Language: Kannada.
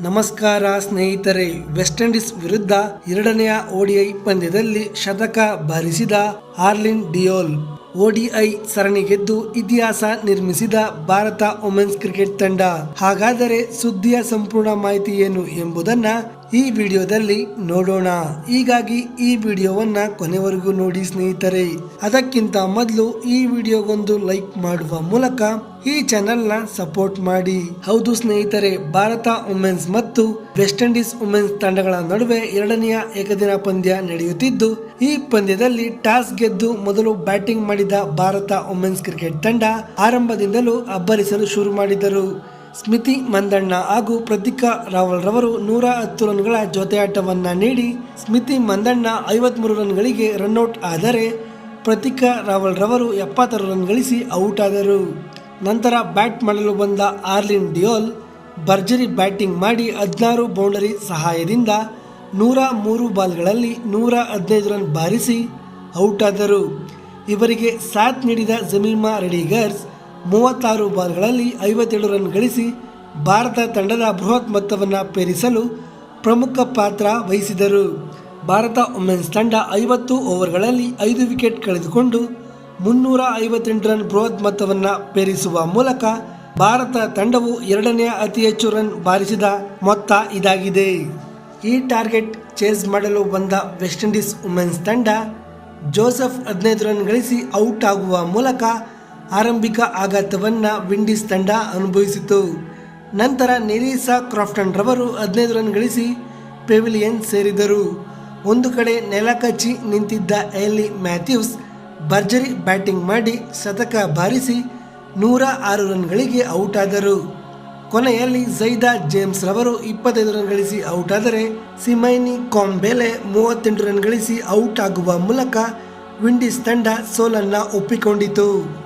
ನಮಸ್ಕಾರ ಸ್ನೇಹಿತರೆ ವೆಸ್ಟ್ ಇಂಡೀಸ್ ವಿರುದ್ಧ ಎರಡನೆಯ ಓಡಿಐ ಪಂದ್ಯದಲ್ಲಿ ಶತಕ ಬಾರಿಸಿದ ಆರ್ಲಿನ್ ಡಿಯೋಲ್ ಓಡಿಐ ಸರಣಿ ಗೆದ್ದು ಇತಿಹಾಸ ನಿರ್ಮಿಸಿದ ಭಾರತ ವುಮೆನ್ಸ್ ಕ್ರಿಕೆಟ್ ತಂಡ. ಹಾಗಾದರೆ ಸುದ್ದಿಯ ಸಂಪೂರ್ಣ ಮಾಹಿತಿ ಏನು ಎಂಬುದನ್ನ ಈ ವಿಡಿಯೋದಲ್ಲಿ ನೋಡೋಣ. ಹೀಗಾಗಿ ಈ ವಿಡಿಯೋವನ್ನ ಕೊನೆವರೆಗೂ ನೋಡಿ ಸ್ನೇಹಿತರೆ. ಅದಕ್ಕಿಂತ ಮೊದಲು ಈ ವಿಡಿಯೋಗೊಂದು ಲೈಕ್ ಮಾಡುವ ಮೂಲಕ ಈ ಚಾನೆಲ್ನ ಸಪೋರ್ಟ್ ಮಾಡಿ. ಹೌದು ಸ್ನೇಹಿತರೆ, ಭಾರತ ವುಮೆನ್ಸ್ ಮತ್ತು ವೆಸ್ಟ್ ಇಂಡೀಸ್ ವುಮೆನ್ಸ್ ತಂಡಗಳ ನಡುವೆ ಎರಡನೆಯ ಏಕದಿನ ಪಂದ್ಯ ನಡೆಯುತ್ತಿದ್ದು, ಈ ಪಂದ್ಯದಲ್ಲಿ ಟಾಸ್ ಗೆದ್ದು ಮೊದಲು ಬ್ಯಾಟಿಂಗ್ ಮಾಡಿದ ಭಾರತ ವುಮೆನ್ಸ್ ಕ್ರಿಕೆಟ್ ತಂಡ ಆರಂಭದಿಂದಲೂ ಅಬ್ಬರಿಸಲು ಶುರು ಮಾಡಿದರು ಸ್ಮಿತಿ ಮಂದಣ್ಣ ಹಾಗೂ ಪ್ರತಿಕಾ ರಾವಲ್ ರವರು ನೂರ ಹತ್ತು ರನ್ಗಳ ಜೊತೆಯಾಟವನ್ನ ನೀಡಿ, ಸ್ಮಿತಿ ಮಂದಣ್ಣ ಐವತ್ಮೂರು ರನ್ಗಳಿಗೆ ರನ್ಔಟ್ ಆದರೆ ಪ್ರತಿಕಾ ರಾವಲ್ ರವರು ಎಪ್ಪತ್ತಾರು ರನ್ ಗಳಿಸಿ ಔಟ್ ಆದರು. ನಂತರ ಬ್ಯಾಟ್ ಮಾಡಲು ಬಂದ ಆರ್ಲಿನ್ ಡಿಯೋಲ್ ಭರ್ಜರಿ ಬ್ಯಾಟಿಂಗ್ ಮಾಡಿ ಹದಿನಾರು ಬೌಂಡರಿ ಸಹಾಯದಿಂದ ನೂರ ಮೂರು ಬಾಲ್ಗಳಲ್ಲಿ ನೂರ ಹದಿನೈದು ರನ್ ಬಾರಿಸಿ ಔಟ್ ಆದರು ಇವರಿಗೆ ಸಾಥ್ ನೀಡಿದ ಜಮೀಮಾ ರೆಡಿಗರ್ಸ್ ಮೂವತ್ತಾರು ಬಾಲ್ಗಳಲ್ಲಿ ಐವತ್ತೇಳು ರನ್ ಗಳಿಸಿ ಭಾರತ ತಂಡದ ಬೃಹತ್ ಮೊತ್ತವನ್ನು ಪೇರಿಸಲು ಪ್ರಮುಖ ಪಾತ್ರ ವಹಿಸಿದರು. ಭಾರತ ವುಮೆನ್ಸ್ ತಂಡ ಐವತ್ತು ಓವರ್ಗಳಲ್ಲಿ ಐದು ವಿಕೆಟ್ ಕಳೆದುಕೊಂಡು ಮುನ್ನೂರ ಐವತ್ತೆಂಟು ರನ್ ಬೃಹತ್ ಮೊತ್ತವನ್ನು ಪೇರಿಸುವ ಮೂಲಕ ಭಾರತ ತಂಡವು ಎರಡನೇ ಅತಿ ಹೆಚ್ಚು ರನ್ ಬಾರಿಸಿದ ಮೊತ್ತ ಇದಾಗಿದೆ. ಈ ಟಾರ್ಗೆಟ್ ಚೇಸ್ ಮಾಡಲು ಬಂದ ವೆಸ್ಟ್ ಇಂಡೀಸ್ ವುಮೆನ್ಸ್ ತಂಡ ಜೋಸೆಫ್ ಹದಿನೈದು ರನ್ ಗಳಿಸಿ ಔಟ್ ಆಗುವ ಮೂಲಕ ಆರಂಭಿಕ ಆಘಾತವನ್ನು ವಿಂಡೀಸ್ ತಂಡ ಅನುಭವಿಸಿತು. ನಂತರ ನಿರೀಸಾ ಕ್ರಾಫ್ಟನ್ ರವರು ಹದಿನೈದು ರನ್ ಗಳಿಸಿ ಪೆವಿಲಿಯನ್ ಸೇರಿದರು. ಒಂದು ಕಡೆ ನೆಲಕಚ್ಚಿ ನಿಂತಿದ್ದ ಎಲಿ ಮ್ಯಾಥ್ಯೂಸ್ ಭರ್ಜರಿ ಬ್ಯಾಟಿಂಗ್ ಮಾಡಿ ಶತಕ ಬಾರಿಸಿ ನೂರ ಆರು ರನ್ಗಳಿಗೆ ಔಟ್ ಆದರು. ಕೊನೆಯಲ್ಲಿ ಜೈದಾ ಜೇಮ್ಸ್ ರವರು ಇಪ್ಪತ್ತೈದು ರನ್ ಗಳಿಸಿ ಔಟ್ ಆದರೆ ಸಿಮೈನಿ ಕಾಂಬೆಲೆ ಮೂವತ್ತೆಂಟು ರನ್ ಗಳಿಸಿ ಔಟ್ ಆಗುವ ಮೂಲಕ ವಿಂಡೀಸ್ ತಂಡ ಸೋಲನ್ನು ಒಪ್ಪಿಕೊಂಡಿತು.